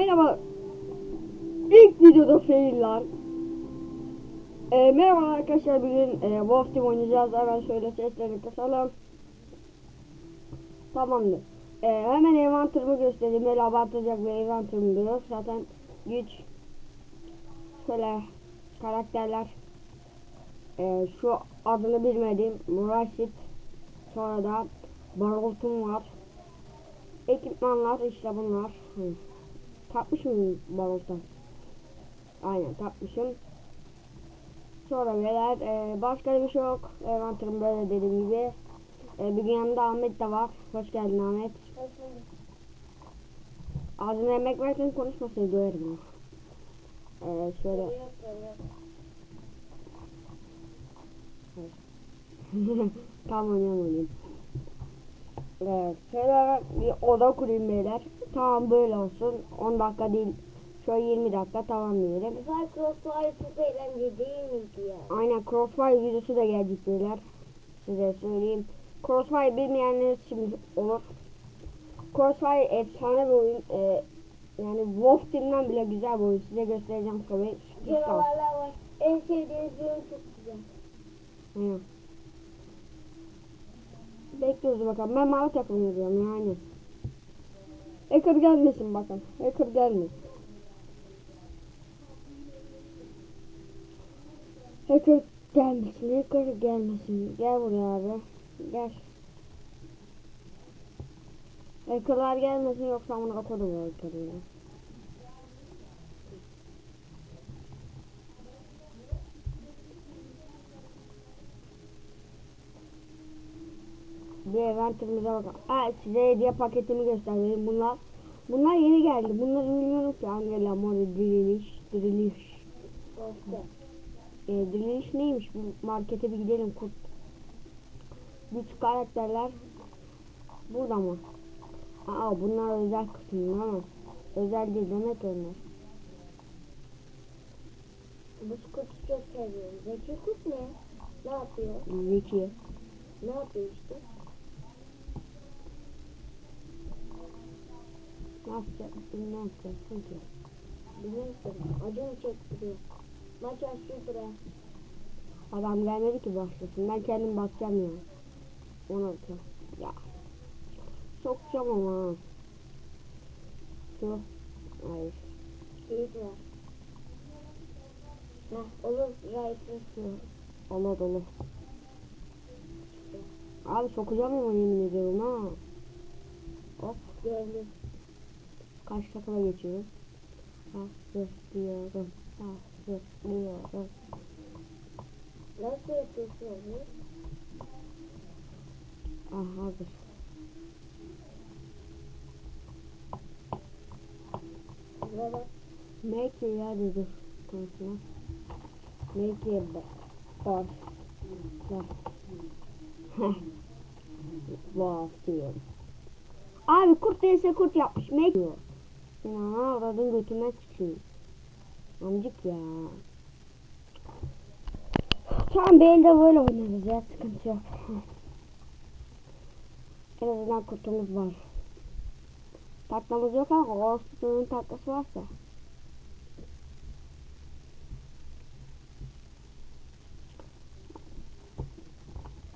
merhaba. İlk videoda failler. E, merhaba arkadaşlar bugün e, Wolf Team oynayacağız. Hemen şöyle sesleri kısalım. Tamamdır. E, hemen envanterımı göstereyim. Böyle abartacak bir envanterim yok. Zaten güç. Şöyle karakterler. E, şu adını bilmediğim Muraşit. Sonra da Baroltum var. Ekipmanlar işte bunlar. Hı. Takmışım Barolta. Aynen takmışım. Sonra beyler e, başka bir şey yok. Envanterim böyle dediğim gibi. E, bugün yanında Ahmet de var. Hoş geldin Ahmet. Ağzına yemek verken konuşmasın döverim. E, şöyle. tamam oynayalım oynayayım. Evet, şöyle bir oda kurayım beyler. Tamam böyle olsun. 10 dakika değil. Şöyle 20 dakika tamam diyelim. Güzel Crossfire çok eğlenceli değil miydi ya? Aynen Crossfire videosu da gelecek beyler. Size söyleyeyim. Crossfire bilmeyenler şimdi olur. Crossfire efsane bir oyun. Ee, yani Wolf Team'den bile güzel bir oyun. Size göstereceğim tabii. Canavarlar var. En sevdiğiniz oyun çok güzel. Aynen. Bekliyoruz bakalım. Ben mavi takım yazıyorum yani. Hacker gelmesin bakın. Hacker gelmesin. Hacker gelmesin. Hacker gelmesin. Gel buraya abi. Gel. Hackerlar gelmesin yoksa kodum o hacker'ı Bir eventimize bakalım. Ha size hediye paketimi göstereyim. Bunlar bunlar yeni geldi. Bunları bilmiyorum ki. Angela Mori diriliş diriliş. E, diriliş neymiş? Bu markete bir gidelim kurt. Güç karakterler burada mı? Aa bunlar özel kısmı ama özel değil demek onlar. Bu kurtu çok seviyorum. Zeki kurt ne? Ne yapıyor? Zeki. Ne yapıyor işte? Ne yapacaksın? Ne yapacaksın ki? Bilmiyorum. Acını çektiriyor. Maç açıyor buraya. Adam gelmedi ki başlasın. Ben kendim bakacağım ya. Ona bakacağım. Ya. Sokacağım ama. Şu. Hayır. Keyif var. Heh, olur. Rifle. Şu. Olur olur. Abi sokacağım ama yemin ediyorum ha. Hop. Gördüm. Karşı takıma diyorum. Hazır diyorum. Nasıl yapıyorsun onu? Ah hazır. Buna bak. Make ya dedi konusuna. Make ya. Bak. Bak. Bak diyorum. Abi kurt değilse kurt yapmış. Make diyor. Ya aradın götüme çıkıyor. Amcık ya. Tamam belde böyle oynarız ya sıkıntı yok. En azından kurtumuz var. Taklamız yok ama Orospu'nun taklası varsa.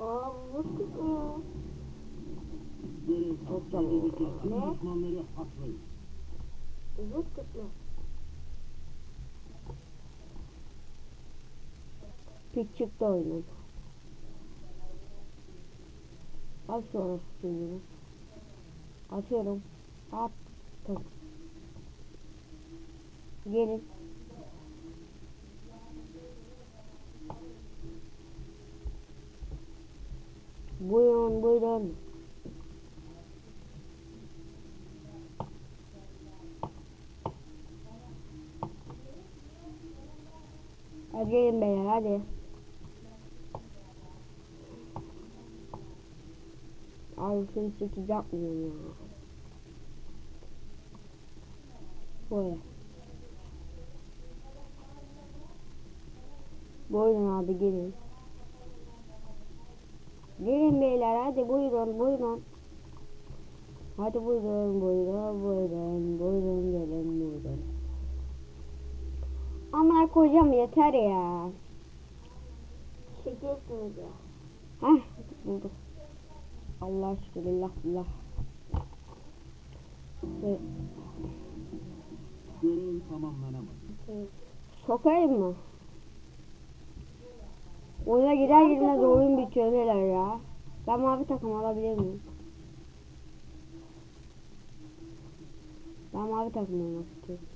Aa bu. Görev Çok tüm Ne? Düşmanları haklayın. Bu sıkıyor. Pik çıktı oyunun. Al şu orospu'yu. Atıyorum. Attım. Gelin. Buyurun buyurun. Gelin beyler hadi. Abi seni sekiz yapmıyorum ya. Böyle. Buyurun abi gelin. Gelin beyler hadi buyurun buyurun. Hadi buyurun buyurun buyurun buyurun gelin buyurun. Amına koyacağım yeter ya. Şeker sunucu. Hah bulduk. Allah şükür billah. Ee, Görev tamamlanamadı. Sokayım mı? Oyuna girer girmez oyun bitiyor neler ya. Ben mavi takım alabilir miyim? Ben mavi takım olmak istiyorum.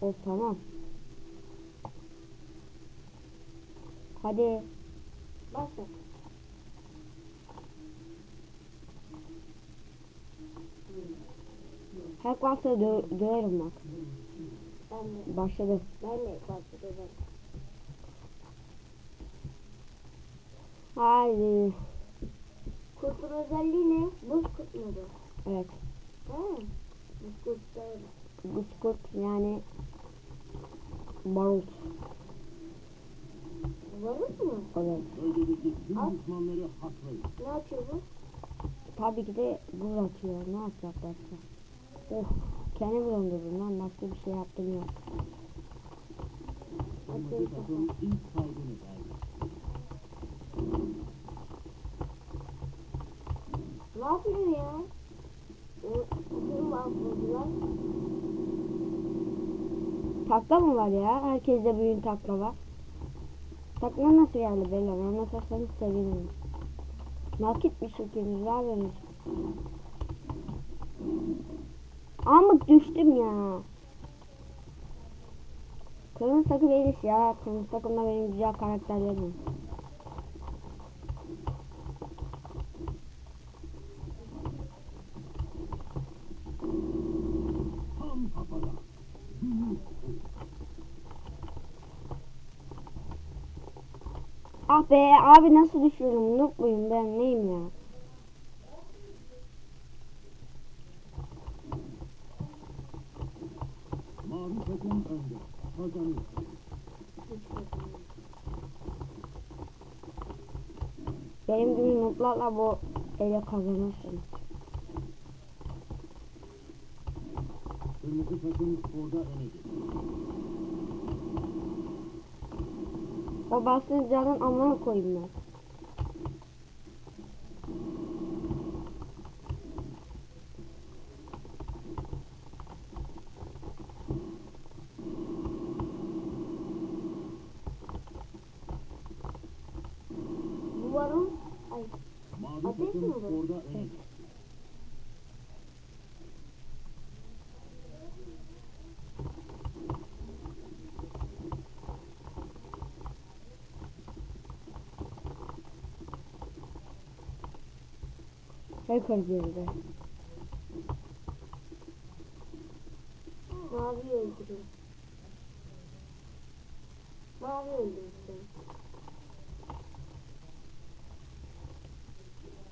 O tamam. Hadi. Başla. Her varsa dö döverim bak. Ben de. Başladı. Ben de başladım. Haydi. Kurtun özelliği ne? Buz kurt mu bu? Evet. Ha. Guskurt yani barut. Varız mı? Evet. Bölgedeki tüm düşmanları haklayın. Ne yapıyor bu? Tabii ki de buz atıyor. Ne yapacaklarsa. Of. Kendimi döndürdüm lan. Başka bir şey yaptım yok. Kırmızı takım ilk kaybını verdi. Ne yapıyor ya? Okulu mahvoldular. Takla mı var ya? Herkeste bugün takla var. Takla nasıl geldi beyler? Anlatırsanız sevinirim. Nakit bir şekilde veririz. Ama düştüm ya. Kırmızı takım değiliz ya. Kırmızı takımda benim güzel karakterlerim. var. Tam kafada. Büyük oyun. Ah be abi nasıl düşüyorum? Noob muyum ben neyim ya? Mavi takım önde. Kazanıyor. Benim gibi nooblarla bu ele kazanırsınız. Kırmızı takım skorda öne geçti. O bastığın canın amına koyayım ben. Bu varın. Ay. Ateş mi bu? Geçti. Hacker geride. Mavi öldürüyor. Mavi öldürsün.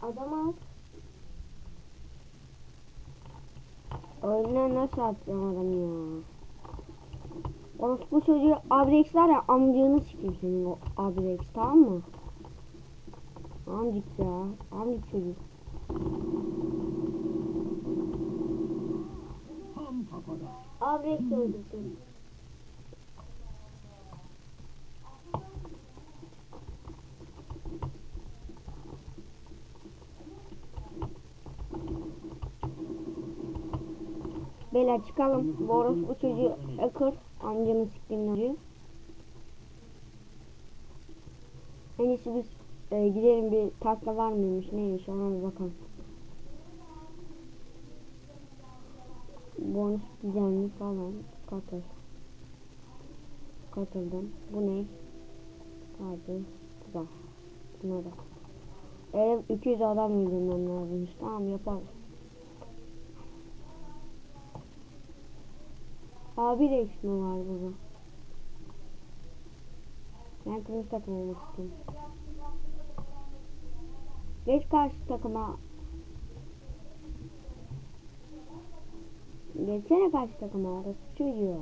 Adam al. Oyuna nasıl atacağım adam ya? Orospu çocuğu Abrex var ya amcığını sikeyim senin o Abrex tamam mı? Amcık ya. Amcık çocuk. Avrex öldürsün. Beyler çıkalım. Bu orospu çocuğu. Amcını sikeyim çocuğu. En iyisi biz e, gidelim bir takla var mıymış neymiş ona bir bakalım. Bonus düzenli falan katıl. Katıldım. Bu ne? Hadi. Güzel. Buna da. Eğer 200 adam öldürmem lazımmış. Tamam yaparız. Abi de mi var burada? Ben kırmızı takım olmak istiyorum. Geç karşı takıma. Geçsene karşı takıma. Orası çocuğu.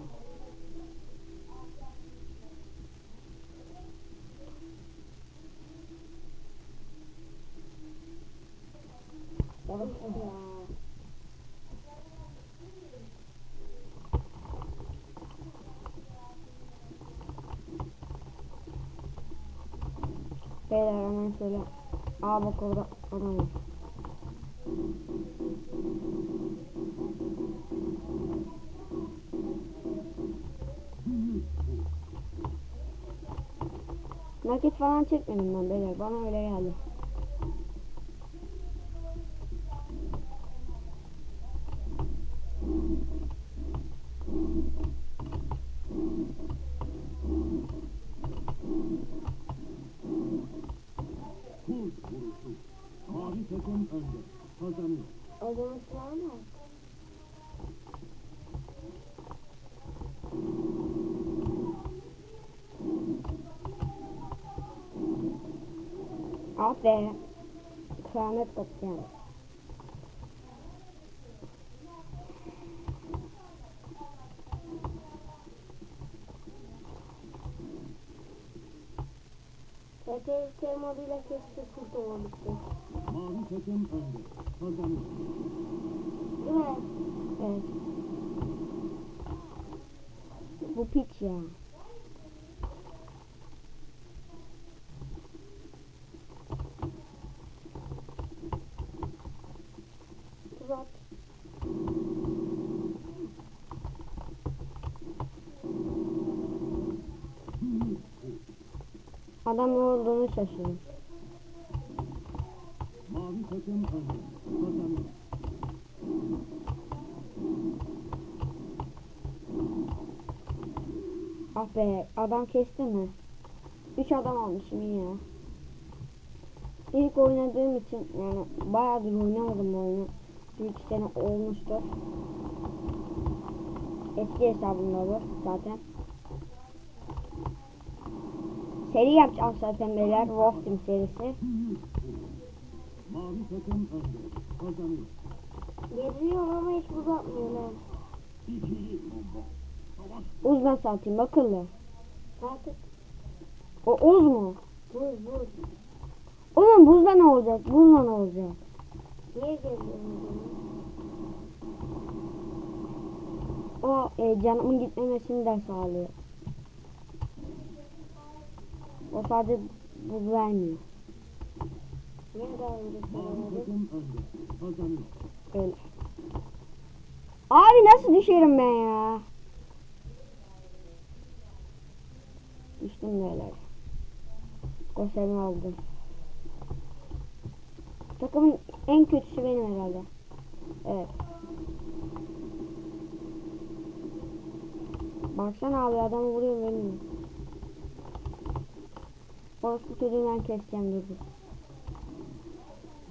Orası çocuğu. Orada adam var. Nakit falan çekmedim ben beyler. Bana öyle geldi. Kurt vuruşu. Mavi takım önde. Kazanıyor. O zaman sıra mı? Ah be. Kıyamet koptu yani. TTT moduyla keşke kurt olabilsek. Mavi takım önde. Kazanıyor. Değil mi? Evet. Bu piç ya. Tuzak. Adam olduğunu şaşırdım. Mavi takım önde. Kazanıyor. Ah be adam kesti mi? 3 adam almışım iyi ya. İlk oynadığım için yani bayağıdır oynamadım bu oyunu. 3 sene olmuştur. Eski hesabımda bu zaten. Seri yapacağım zaten beyler. Wolf Team serisi. Mavi takım önde. Kazanıyor. Geriliyorum ama hiç uzatmıyor lan. İkili bomba. Savaş Uz nasıl atayım akıllı. Artık O uz mu? buz buz. Oğlum buzda ne olacak? Buzda ne olacak? Niye zaman? O e, canımın gitmemesini de sağlıyor. O sadece buz vermiyor. Niye daha önce. Öyle. Abi nasıl düşerim ben ya? Düştüm böyle. Gosemi aldım. Takımın en kötüsü benim herhalde. Evet. Baksana abi adamı vuruyor ölmüyor. Orospu çocuğu ben keseceğim dur dur.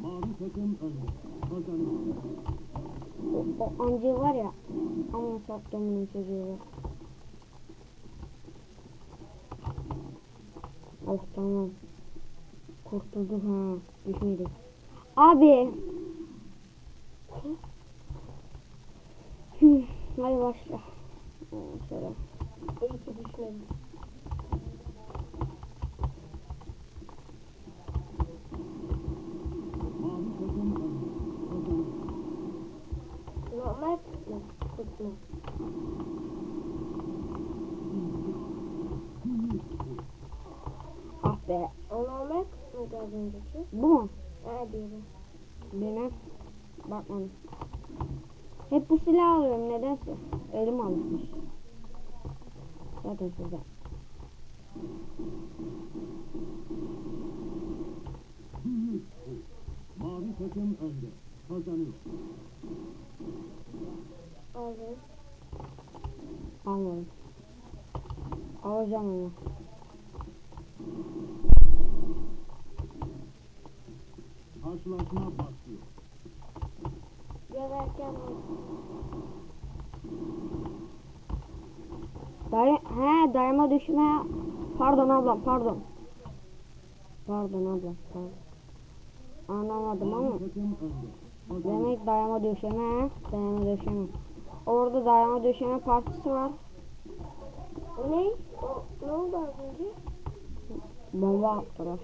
Mavi takım önde. O, o var ya. Ama sattığımın çocuğu var. Oh tamam. Kurtulduk ha. Düşmedik. Abi. Hadi başla. Şöyle. İyi ki. Mavi takım önde. Kazanıyor. Normal kurt mu? Kurt mu? Ah be. O normal kurt muydu az önceki? Bu mu? Ha diğeri. Bilmem. Bakmadım. Hep bu silah alıyorum nedense. Elim alışmış. Zaten sizde. Mavi takım önde. Kazanıyor. Aldım. Almadım. Alacağım ama. Karşılaşma başlıyor. Geberken Day he dayama düşme. Pardon ablam pardon. Pardon ablam pardon. Anlamadım ama. Demek dayama döşeme. Dayama döşeme. Orada dayama döşeme partisi var. O ne? O ne oldu az önce? Bomba attılar.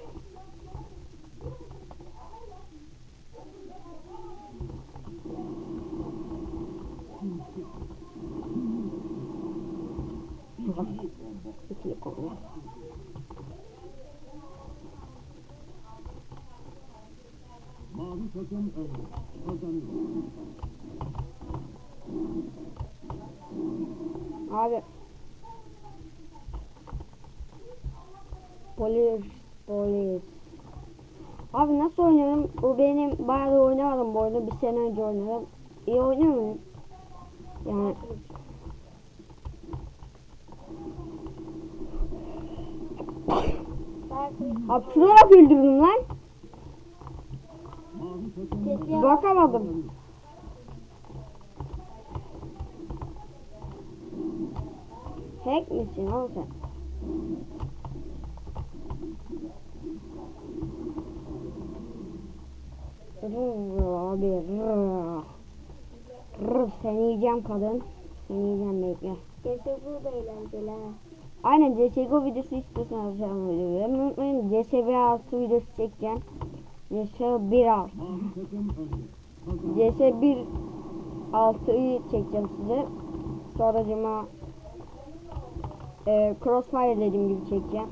Bomba. İkili konu. Mavi takım önde. Kazanıyor. Abi. Polis, polis. Abi nasıl oynuyorum? Bu benim bayağı da oynamadım bu oyunu. Bir sene önce oynadım. İyi oynuyor muyum? Yani Şurarak öldürdüm lan. Bakamadım. Hack misin oğlum sen? Abi seni yiyeceğim kadın. Seni yiyeceğim bekle. CSGO da eğlenceli ha. Aynen CSGO videosu istiyorsanız canım videoyu unutmayın. CSB altı videosu çekeceğim. CS 1 alt. Mavi takım önde. Kazanıyor. CS 1 6'yı çekeceğim size. Sonracıma e, Crossfire dediğim gibi çekeceğim.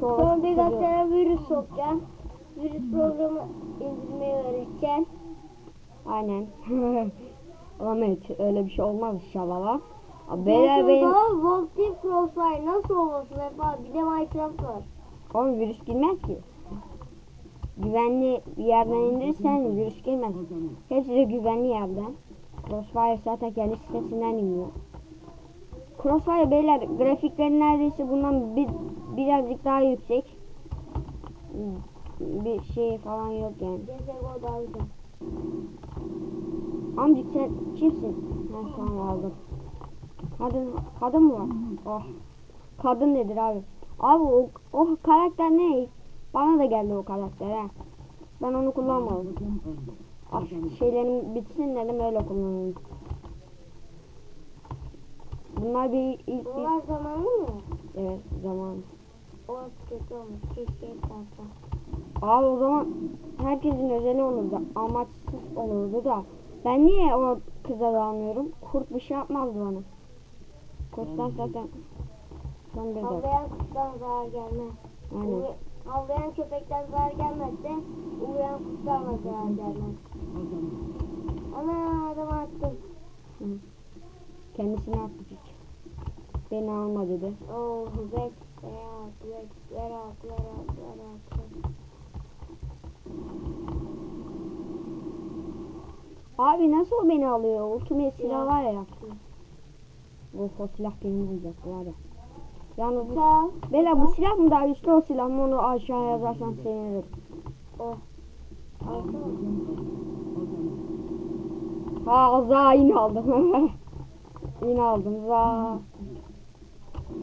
Sonra Sonra bir çocuğu- sana virüs sokacağım. Virüs programı indirmeyi öğreteceğim. Aynen. Ahmet öyle bir şey olmaz inşallah Beyler benim... Voltif Crossfire nasıl olmasın Efa? Bir de Minecraft var. Oğlum virüs girmez ki. Güvenli bir yerden indirirsen virüs girmez. Hepsi de güvenli yerden. Crossfire zaten kendi sitesinden iniyor. Crossfire beyler grafikleri neredeyse bundan bir, birazcık daha yüksek. Bir şey falan yok yani. Amcık sen kimsin? Ha tamam aldım. Kadın, kadın mı var? Oh. Kadın nedir abi? Abi o, o karakter ne? Bana da geldi o karakter ha. Ben onu kullanmadım. Ah şeylerim bitsin dedim öyle kullanayım. Bunlar bir ilk bir, Bunlar zamanlı mı? evet zaman. O kötü olmuş. Keşke kalsa. Abi o zaman herkesin özeli olurdu. Amaçsız olurdu da. Ben niye o kıza dalmıyorum? Kurt bir şey yapmazdı bana. Kurttan zaten son dakika. Havlayan kuştan zarar gelmez. Aynen. Havlayan köpekten zarar gelmezse uyuyan kuştan da zarar gelmez. Ana adam attım. Kendisini attı piç. Beni alma dedi. Oh, out, wet out, wet out, wet. Abi nasıl o beni alıyor? Ultimate silah var ya. Bu o silah beni vuracak var ya. Yalnız bu, Sağ, Bela bu silah mı daha güçlü o silah mı onu aşağı yazarsan sevinirim. oh. Önde. Kazanıyor. Ha za yine aldım. yine aldım za.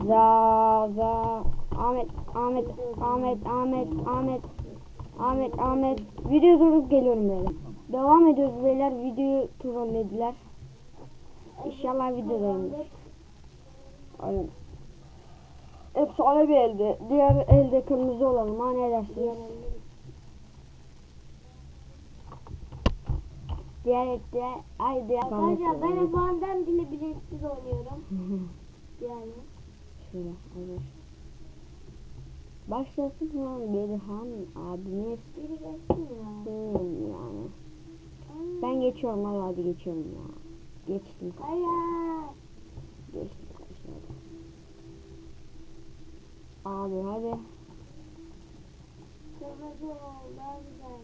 Za za. Ahmet Ahmet Ahmet Ahmet Ahmet Ahmet Ahmet video durup geliyorum böyle. Devam ediyoruz beyler videoyu trollediler. İnşallah videodayımdır. Aynen. Efsane bir elde. Diğer elde kırmızı olalım ha ne dersiniz? Diğer elde ay diğer Arkadaşlar ben efendim bile bilinçsiz oynuyorum. Yani. Şöyle olur. Başlasın mı Berhan abimiz? Biri geçsin ya. Hmm, yani. Ben geçiyorum hadi geçiyorum ya. Geçtim. Hayır. Geçtim Abi hadi. Kırmızı daha güzel.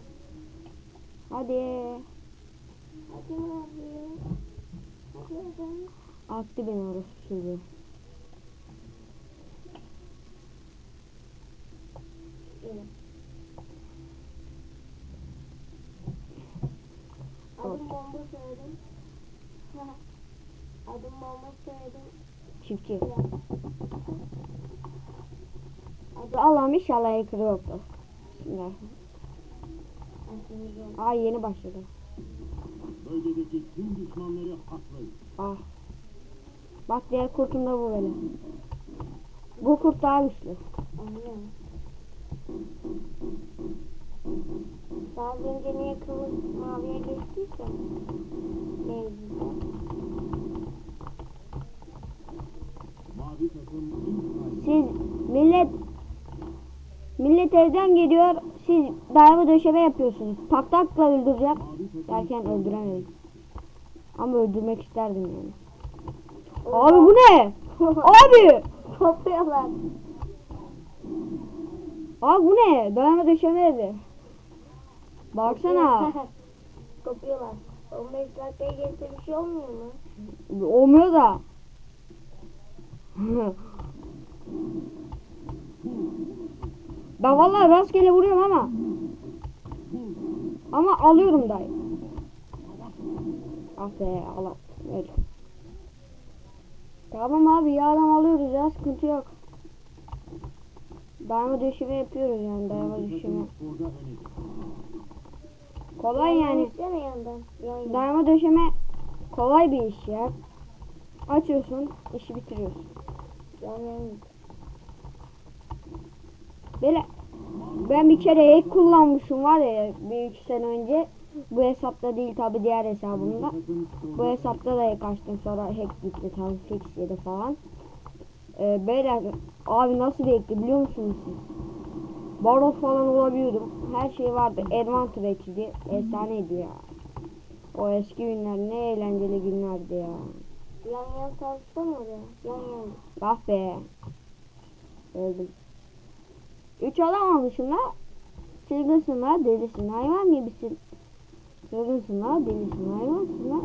Hadi. Hadi abi. Hadi hadi. Attı beni orası çocuğu. Evet. Adım bomba söyledim. Adım bomba söyledim. Çiftçi. Allah'ım inşallah hacker yoktur. Bismillah. aklımız oldu. Aa yeni başladı. Bölgedeki tüm düşmanları haklayın. Ah. Bak diğer kurtum da bu böyle. Bu kurt daha güçlü. Anlıyorum. Daha önce niye kırmızı maviye geçtiysem mevzuda. Mavi takım ilk kaydı. Siz millet millet evden geliyor. siz darbe döşeme yapıyorsunuz. Tak takla takım Derken öldüremedim. Ama öldürmek isterdim yani. Abi bu ne? Abi! Kopuyorlar. Abi bu ne? Dayama döşeme dedi. Baksana. Kopuyorlar. 15 dakikaya geçse bir şey olmuyor mu? Olmuyor da. ben vallahi rastgele vuruyorum ama. Ama alıyorum dayı. Ah be Allah. Öyle. Tamam abi ya adam alıyoruz ya sıkıntı yok. Dayama döşeme yapıyoruz yani orada öne. Kolay yani. Dayama döşeme kolay bir iş ya. Açıyorsun, işi bitiriyorsun. Yan yan git. Böyle ben bir kere hack kullanmışım var ya bir iki sene önce. Bu hesapta değil tabi diğer hesabımda. Bu hesapta da hack açtım sonra hack gitti tabi fix yedi falan. Ee, beyler abi nasıl bir hackti biliyor musunuz siz? Baron falan olabiliyordum. Her şey vardı. Adventure hack'iydi. Efsaneydi ya. O eski günler ne eğlenceli günlerdi ya. Yan yan salsana oraya. Yan yan git. Ah be. Öldüm. Üç alamamışım la. Çılgınsın la, delisin, hayvan gibisin. Çılgınsın la, delisin, hayvansın la.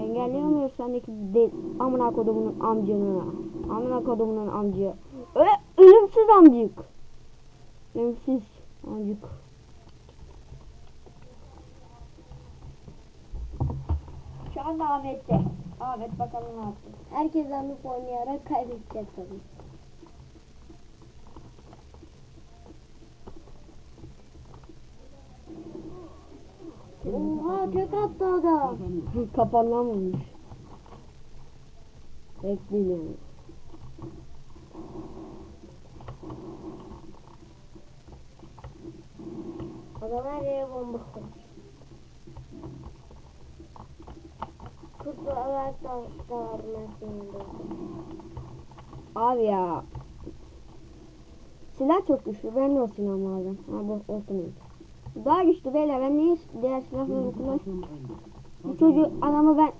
Engelleyemiyoruz sendeki del... Amına kodumunun amcını. Amına kodumunun amcı. Ö ölümsüz amcık. Ölümsüz amcık. Şu anda Ahmet'te. Ahmet bakalım ne yaptı. Herkes anlık oynayarak kaybedecek tabii. Oha tek attı adam. Vurmuş. Bekleyin. Adam her yere bomba koymuş. Kutlu olarak da, da var Mersin'de. Abi ya. Silah çok güçlü. Ben de o silah alacağım. Ha bu olsun. Daha güçlü beyler. Ben niye diğer silahları kullan? Bu çocuğu adamı ben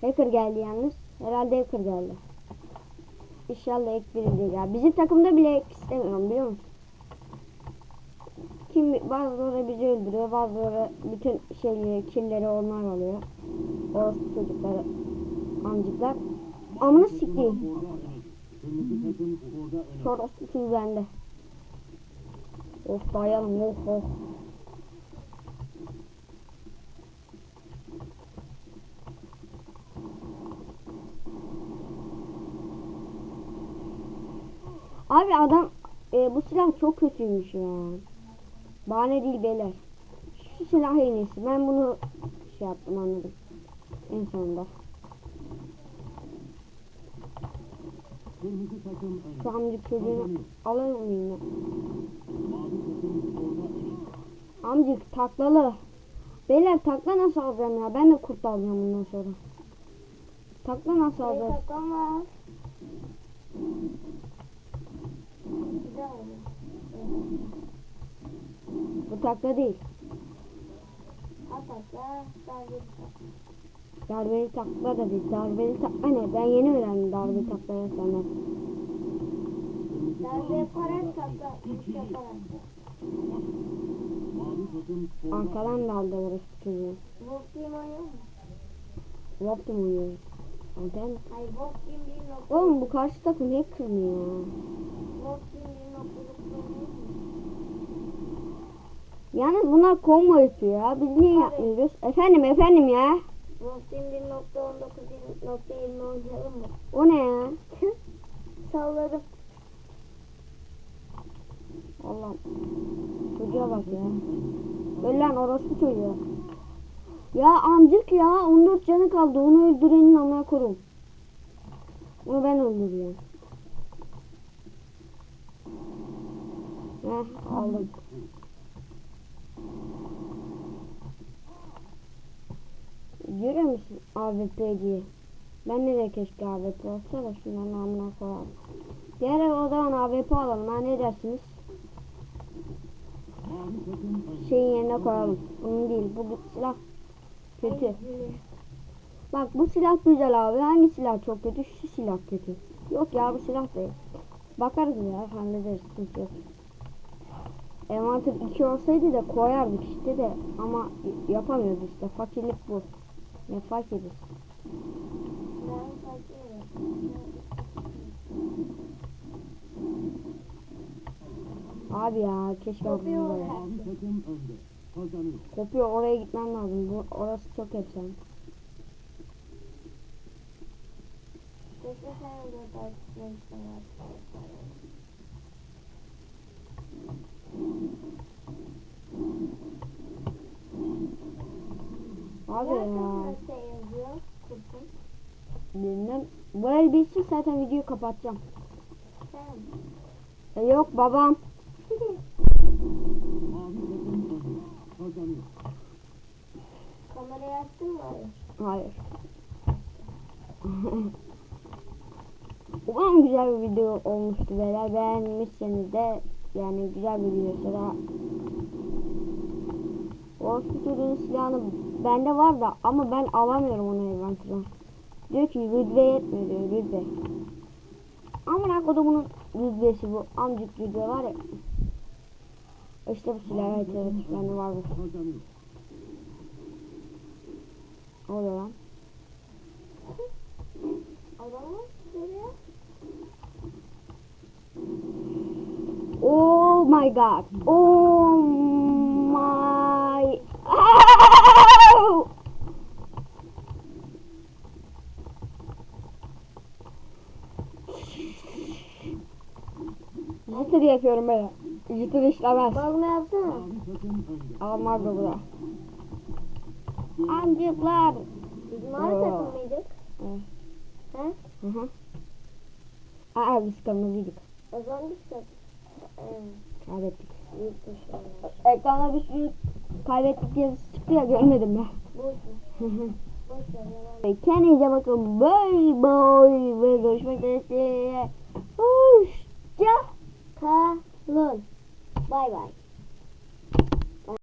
Hacker geldi yalnız. Herhalde hacker geldi. İnşallah ek biridir ya. Bizim takımda bile ek istemiyorum biliyor musun? Kim bazıları bizi öldürüyor, bazıları bütün şeyleri, killeri onlar alıyor. Orospu çocukları, amcıklar. Amına Takım sikeyim. orada öne. Kırmızı takım orada öne. Şu orospu çocuğu bende. Of dayanım, of of. Abi adam e, bu silah çok kötüymüş ya. Bahane değil beyler. Şu silah en iyisi. Ben bunu şey yaptım anladım. En sonunda. Amcık çocuğunu alır mıyım öne. Amcık taklalı. Beyler takla nasıl alacağım ya? Ben de kurt alacağım bundan sonra. Takla nasıl var. Güzel olmuş. Bu takla değil. Atakla sadece Darbeli takla da değil. Darbeli takla ne? Ben yeni öğrendim darbeli taklayı senden. Darbe yaparak takla. yaparak. Arkadan da aldı orası çocuğu. Wolf Team oynuyor mu? Loptum oynuyor. Anten. Hayır Wolf Team 1.9. Oğlum bu karşı takım? Wolf Team 1.9 oynuyor mu? Yalnız bunlar combo yapıyor ya. Biz niye yapmıyoruz? Efendim efendim ya. Team 1.19.20 oynayalım mı? O ne ya? Salladım. Allah'ım. Çocuğa bak ya. Öl lan orospu çocuğu. Ya amcık ya 14 canı kaldı. Onu öldürenin amına korum. Onu ben öldürüyorum. Heh aldım. Görüyor musun AWP'ciyi? Ben de keşke AWP olsa da şunların amına koyarım. Diğer o zaman AWP alalım. Ha ne dersiniz? Şeyin yerine koyalım. Bunun değil. Bu, bu silah kötü. Bak bu silah güzel abi. Hangi silah çok kötü? Şu silah kötü. Yok ya bu silah iyi. Bakarız ya hallederiz. Sıkıntı yok. Envanter 2 olsaydı da koyardık işte de ama yapamıyoruz işte. Fakirlik bu. Ne fakiriz. Ben fakirim. Abi ya keşke Kopuyor aklımda ya. Kopuyor oraya gitmem lazım. Bu, orası çok efsane. Keşke sen de Abi ya. nasıl yazıyor? Kurtun. Bilmem. Zaten videoyu kapatacağım. Sen. E, yok babam. Kamerayı açtın mı? Hayır. Umarım güzel bir video olmuştu beyler. Beğenmişseniz de yani güzel bir video da o çocuğun silahını bende var da ama ben alamıyorum onu envanterden. Diyor ki rütbe yetmiyor diyor rütbe. Amına kodumunun rütbesi bu amcık rütbe var ya. İşte bu silah evet evet bende var bu. Ne oluyor lan? Oh my god. Oh yapıyorum böyle. Jitter işlemez. Balma yapsana. Almaz da bu da. Amcıklar. Biz mavi takım mıydık? Evet. He? Hı hı. Aa biz kırmızıydık. O zaman biz. Evet. Kaybettik. Ekranda bir sürü kaybettik yazısı çıktı ya görmedim ben. Boş ver. Boş ver. Kendinize bakın. Bye bye. Ve görüşmek üzere. Kalın. Bay bay.